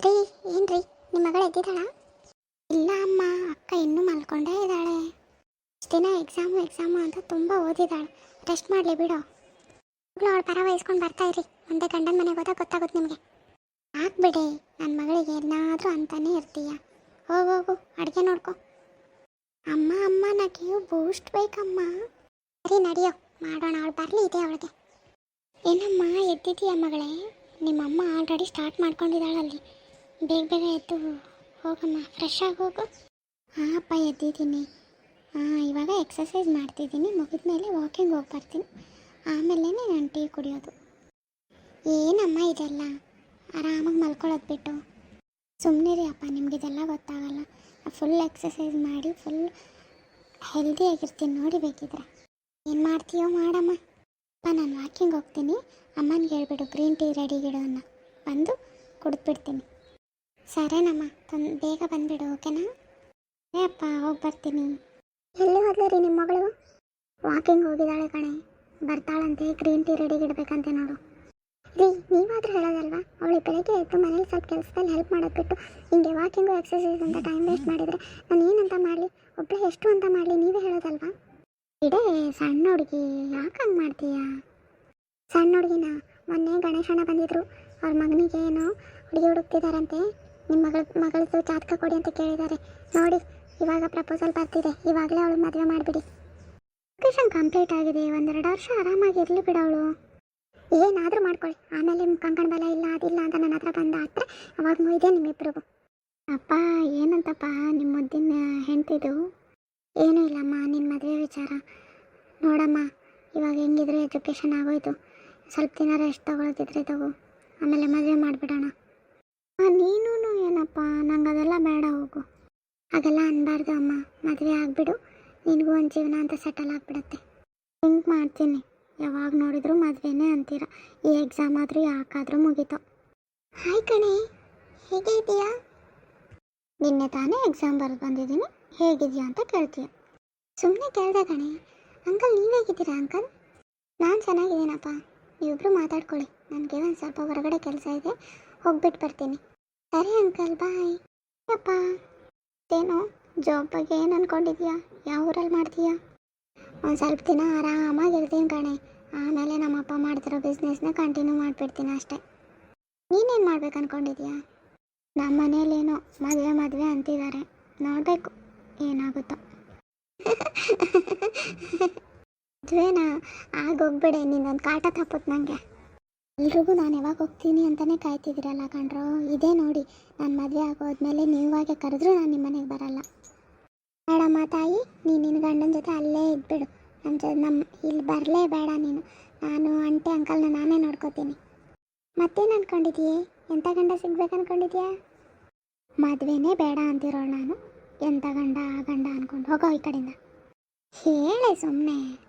ರೀ ಏನ್ರಿ ನಿಮ್ಮ ಮಗಳು ಎದ್ದಿದ್ದಾಳ? ಇಲ್ಲ ಅಮ್ಮ, ಅಕ್ಕ ಇನ್ನೂ ಮಲ್ಕೊಂಡೇ ಇದ್ದಾಳೆ. ಇಷ್ಟಿನ ದಿನ ಎಕ್ಸಾಮು ಎಕ್ಸಾಮು ಅಂತ ತುಂಬ ಓದಿದ್ದಾಳೆ. ರೆಸ್ಟ್ ಮಾಡಲಿ ಬಿಡು. ಮಗಳು ಅವಳು ಪರ ವಹಿಸ್ಕೊಂಡು ಬರ್ತಾ ಇರಿ ಮುಂದೆ ಗಂಡನ ಮನೆಗೆ ಹೋದಾಗ ಗೊತ್ತಾಗುತ್ತೆ ನಿಮಗೆ. ಹಾಕ್ಬಿಡಿ ನನ್ನ ಮಗಳಿಗೆ ಏನಾದರೂ ಅಂತಾನೆ ಇರ್ತೀಯ. ಹೋಗು ಹೋಗು ಅಡುಗೆ ನೋಡ್ಕೊ. ಅಮ್ಮ ಅಮ್ಮ ನನಗೆ ಬೂಸ್ಟ್ ಬೇಕಮ್ಮ. ಸರಿ, ನಡೆಯೋ. ಮಾಡೋಣ, ಅವಳು ಬರಲಿ ಇದೆ ಅವಳಿಗೆ. ಏನಮ್ಮ, ಎದ್ದಿದ್ದೀಯ ಮಗಳೇ? ನಿಮ್ಮಮ್ಮ ಆಲ್ರೆಡಿ ಸ್ಟಾರ್ಟ್ ಮಾಡ್ಕೊಂಡಿದ್ದಾಳಲ್ಲಿ. ಬೇಗ ಬೇಗ ಎದ್ದು ಹೋಗಮ್ಮ ಫ್ರೆಶ್ ಆಗಿ ಹೋಗು. ಹಾಂ, ಅಪ್ಪ ಎದ್ದಿದ್ದೀನಿ. ಹಾಂ, ಇವಾಗ ಎಕ್ಸಸೈಸ್ ಮಾಡ್ತಿದ್ದೀನಿ. ಮುಗಿದ ಮೇಲೆ ವಾಕಿಂಗ್ ಹೋಗಿ ಬರ್ತೀನಿ. ಆಮೇಲೆ ನಾನು ಟೀ ಕುಡಿಯೋದು. ಏನಮ್ಮ ಇದೆಲ್ಲ? ಆರಾಮಾಗಿ ಮಲ್ಕೊಳ್ಳೋದು ಬಿಟ್ಟು. ಸುಮ್ಮನೆ ರೀ ಅಪ್ಪ, ನಿಮಗಿದೆಲ್ಲ ಗೊತ್ತಾಗಲ್ಲ. ಫುಲ್ ಎಕ್ಸಸೈಸ್ ಮಾಡಿ ಫುಲ್ ಹೆಲ್ದಿಯಾಗಿರ್ತೀನಿ ನೋಡಿ ಬೇಕಿದ್ರೆ. ಏನು ಮಾಡ್ತೀಯೋ ಮಾಡಮ್ಮ. ಅಪ್ಪ, ನಾನು ವಾಕಿಂಗ್ ಹೋಗ್ತೀನಿ. ಅಮ್ಮನಿಗೆ ಹೇಳ್ಬಿಡು ಗ್ರೀನ್ ಟೀ ರೆಡಿ ಅನ್ನ ಬಂದು ಕುಡಿದ್ಬಿಡ್ತೀನಿ. ಸರೇನಮ್ಮ ತೊಂದ್ ಬೇಗ ಬಂದುಬಿಡು, ಓಕೆನಾ? ಅಪ್ಪ, ಹೋಗಿ ಬರ್ತೀನಿ. ಎಲ್ಲಿ ಹೋದ್ಲು ರೀ ನಿಮ್ಮ ಮಗಳು? ವಾಕಿಂಗ್ ಹೋಗಿದ್ದಾಳೆ ಕಣೆ. ಬರ್ತಾಳಂತೆ, ಗ್ರೀನ್ ಟೀ ರೆಡಿಗಿಡ್ಬೇಕಂತೆ ನೋಡು. ರೀ, ನೀವಾದ್ರೂ ಹೇಳೋದಲ್ವಾ? ಅವಳು ಬೆಳಗ್ಗೆ ಎದ್ದು ಮನೇಲಿ ಸ್ವಲ್ಪ ಕೆಲಸದಲ್ಲಿ ಹೆಲ್ಪ್ ಮಾಡೋದು ಬಿಟ್ಟು ಹಿಂಗೆ ವಾಕಿಂಗು ಎಕ್ಸಸೈಸ್ ಅಂತ ಟೈಮ್ ವೇಸ್ಟ್ ಮಾಡಿದರೆ ನಾನು ಏನಂತ ಮಾಡಲಿ? ಒಬ್ಬಳು ಎಷ್ಟು ಅಂತ ಮಾಡಲಿ, ನೀವೇ ಹೇಳೋದಲ್ವಾ? ಇಡೇ ಸಣ್ಣ ಹುಡುಗಿ, ಯಾಕೆ ಹಂಗೆ ಮಾಡ್ತೀಯಾ? ಸಣ್ಣ ಹುಡುಗಿನ ಮೊನ್ನೆ ಗಣೇಶಣ್ಣ ಬಂದಿದ್ರು. ಅವ್ರ ಮಗನಿಗೆ ಏನೋ ಹುಡುಗಿ ಹುಡುಕ್ತಿದಾರಂತೆ. ನಿಮ್ಮ ಮಗಳ ಮಗಳದ್ದು ಜಾತಕ ಕೊಡಿ ಅಂತ ಕೇಳಿದ್ದಾರೆ. ನೋಡಿ, ಇವಾಗ ಪ್ರಪೋಸಲ್ ಬರ್ತಿದೆ. ಇವಾಗಲೇ ಅವಳು ಮದುವೆ ಮಾಡಿಬಿಡಿ. ಎಜುಕೇಷನ್ ಕಂಪ್ಲೀಟ್ ಆಗಿದೆ. ಒಂದೆರಡು ವರ್ಷ ಆರಾಮಾಗಿ ಇರಲಿ ಬಿಡವಳು. ಏನಾದರೂ ಮಾಡ್ಕೊಳ್ಳಿ. ಆಮೇಲೆ ಕಂಕಣ ಬಲ ಇಲ್ಲ, ಅದಿಲ್ಲ ಅಂತ ನನ್ನ ಹತ್ರ ಬಂದ ಹತ್ರ ಅವಾಗ ಮುಯ್ದೆ ನಿಮ್ಮಿಬ್ರಿಗೂ ಅಪ್ಪ, ಏನಂತಪ್ಪ ನಿಮ್ಮ ಮುದ್ದಿನ ಹೆಂಡ್ತಿದು ಏನೂ ಇಲ್ಲಮ್ಮ ನಿನ್ನ ಮದುವೆ ವಿಚಾರ. ನೋಡಮ್ಮ, ಇವಾಗ ಹೆಂಗಿದ್ರೆ ಎಜುಕೇಷನ್ ಆಗೋಯ್ತು. ಸ್ವಲ್ಪ ದಿನ ರೆಸ್ಟ್ ತಗೊಳ್ತಿದ್ರೆ ತಗೋ. ಆಮೇಲೆ ಮದುವೆ ಮಾಡಿಬಿಡೋಣ. ನೀನು ಏನಪ್ಪ? ನಂಗೆ ಅದೆಲ್ಲ ಬೇಡ ಹೋಗು. ಅದೆಲ್ಲ ಅನ್ಬಾರ್ದು ಅಮ್ಮ. ಮದುವೆ ಆಗಿಬಿಡು. ನಿನಗೂ ಒಂದು ಜೀವನ ಅಂತ ಸೆಟಲ್ ಆಗಿಬಿಡುತ್ತೆ. ಥಿಂಕ್ ಮಾಡ್ತೀನಿ. ಯಾವಾಗ ನೋಡಿದ್ರು ಮದುವೆನೇ ಅಂತೀರ. ಈ ಎಕ್ಸಾಮ್ ಆದರೂ ಯಾಕಾದರೂ ಮುಗೀತು. ಹಾಯ್ ಕಣೆ. ಹೇಗೆ ಇದೆಯಾ ನಿನ್ನೆ ತಾನೇ ಎಕ್ಸಾಮ್ ಬರೆದು ಬಂದಿದ್ದೀನಿ. ಹೇಗಿದೆಯಾ ಅಂತ ಕೇಳ್ತೀಯ. ಸುಮ್ಮನೆ ಕೇಳ್ದೆ ಕಣೆ. ಅಂಕಲ್ ನೀವು ಹೇಗಿದ್ದೀರಾ ಅಂಕಲ್? ನಾನು ಚೆನ್ನಾಗಿದ್ದೀನಪ್ಪ. ನೀವಿಬ್ರು ಮಾತಾಡ್ಕೊಳ್ಳಿ. ನನಗೆ ಒಂದು ಸ್ವಲ್ಪ ಹೊರಗಡೆ ಕೆಲಸ ಇದೆ. ಹೋಗ್ಬಿಟ್ಟು ಬರ್ತೀನಿ. ಸರಿ ಅಂಕಲ್, ಬಾಯ್. ಅಪ್ಪ ಏನು ಜಾಬ್ ಬಗ್ಗೆ ಏನು ಅನ್ಕೊಂಡಿದ್ಯಾ? ಯಾವ ಊರಲ್ಲಿ ಮಾಡ್ತೀಯಾ? ಒಂದು ಸ್ವಲ್ಪ ದಿನ ಆರಾಮಾಗಿರ್ತೀನಿ ಕಣೆ. ಆಮೇಲೆ ನಮ್ಮಪ್ಪ ಮಾಡ್ತಿರೋ ಬಿಸ್ನೆಸ್ನ ಕಂಟಿನ್ಯೂ ಮಾಡಿಬಿಡ್ತೀನಿ ಅಷ್ಟೇ. ನೀನೇನು ಮಾಡ್ಬೇಕು ಅನ್ಕೊಂಡಿದ್ಯಾ? ನಮ್ಮ ಮನೇಲೇನೋ ಮದುವೆ ಮದುವೆ ಅಂತಿದ್ದಾರೆ ನೋಡಬೇಕು ಏನಾಗುತ್ತೋ. ಮದುವೆನಾ ಆಗೋಗ್ಬಿಡೆ ನಿನ್ನೊಂದು ಕಾಟ ತಪ್ಪುತ್ತೆ ನನಗೆ ಎಲ್ರಿಗೂ ನಾನು ಯಾವಾಗ ಹೋಗ್ತೀನಿ ಅಂತಲೇ ಕಾಯ್ತಿದ್ದೀರಲ್ಲ ಕಣ್ರೋ? ಇದೇ ನೋಡಿ ನನ್ನ ಮದುವೆ ಆಗೋದ್ಮೇಲೆ ನೀವಾಗೆ ಕರೆದ್ರೂ ನಾನು ನಿಮ್ಮ ಮನೆಗೆ ಬರಲ್ಲ. ಬೇಡಮ್ಮ ತಾಯಿ, ನೀನು ನಿನ್ನ ಗಂಡನ ಜೊತೆ ಅಲ್ಲೇ ಇದ್ಬಿಡು. ನಮ್ಮ ಜೊ ನಮ್ಮ ಇಲ್ಲಿ ಬರಲೇ ಬೇಡ ನೀನು. ನಾನು ಅಂಟೆ ಅಂಕಲ್ನ ನಾನೇ ನೋಡ್ಕೋತೀನಿ. ಮತ್ತೇನು ಅಂದ್ಕೊಂಡಿದ್ದೀಯೇ ಎಂಥ ಗಂಡ ಸಿಗ್ಬೇಕು ಅಂದ್ಕೊಂಡಿದ್ಯಾ ಮದುವೆನೇ ಬೇಡ ಅಂತಿರೋಳು ನಾನು. ಎಂಥ ಗಂಡ, ಆ ಗಂಡ ಅನ್ಕೊಂಡು ಹೋಗೋ ಈ ಕಡೆಯಿಂದ. ಹೇಳೆ ಸುಮ್ಮನೆ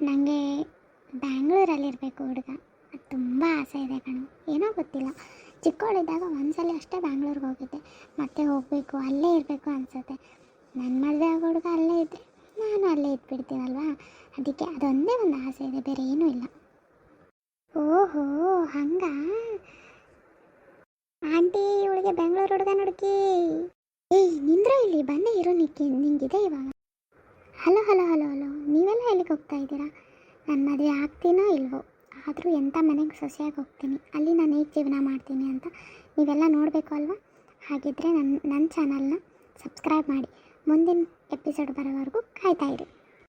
ನನಗೆ ಬ್ಯಾಂಗ್ಳೂರಲ್ಲಿರಬೇಕು ಹುಡುಗ. ಅದು ತುಂಬ ಆಸೆ ಇದೆ ಕಣು. ಏನೋ ಗೊತ್ತಿಲ್ಲ. ಚಿಕ್ಕವಳಿದ್ದಾಗ ಒಂದ್ಸಲ ಅಷ್ಟೇ ಬ್ಯಾಂಗ್ಳೂರಿಗೆ ಹೋಗಿದ್ದೆ. ಮತ್ತೆ ಹೋಗಬೇಕು, ಅಲ್ಲೇ ಇರಬೇಕು ಅನಿಸುತ್ತೆ. ನನ್ನ ಮದುವೆ ಆಗೋ ಹುಡುಗ ಅಲ್ಲೇ ಇದ್ದರೆ ನಾನು ಅಲ್ಲೇ ಇದ್ಬಿಡ್ತೀನಲ್ವಾ ಅದಕ್ಕೆ ಅದೊಂದೇ ಒಂದು ಆಸೆ ಇದೆ, ಬೇರೆ ಏನೂ ಇಲ್ಲ. ಓಹೋ, ಹಂಗಾ? ಆಂಟಿ, ಇವಳಿಗೆ ಬೆಂಗಳೂರು ಹುಡುಗ ನೋಡ್ಕಿ. ಏಯ್, ನಿಂದ್ರೆ ಇಲ್ಲಿ? ಬಂದೇ ಇರೋ ನಿಕ್ಕಿ, ನಿಂಗಿದೆ ಇವಾಗ. Hello hello hello hello. ನೀವೆಲ್ಲ ಎಲ್ಲಿಗೆ ಹೋಗ್ತಾ ಇದ್ದೀರಾ? ನನ್ನ ಮದುವೆ ಆಗ್ತೀನೋ ಇಲ್ವೋ? ಆದರೂ ಎಂಥ ಮನೆಗೆ ಸೊಸೆಯಾಗಿ ಹೋಗ್ತೀನಿ. ಅಲ್ಲಿ ನಾನು ಹೇಗೆ ಜೀವನ ಮಾಡ್ತೀನಿ ಅಂತ ನೀವೆಲ್ಲ ನೋಡಬೇಕು ಅಲ್ವಾ? ಹಾಗಿದ್ದರೆ ನನ್ನ ನನ್ನ ಚಾನಲ್ನ ಸಬ್ಸ್ಕ್ರೈಬ್ ಮಾಡಿ. ಮುಂದಿನ ಎಪಿಸೋಡ್ ಬರೋವರೆಗೂ ಕಾಯ್ತಾ ಇರಿ.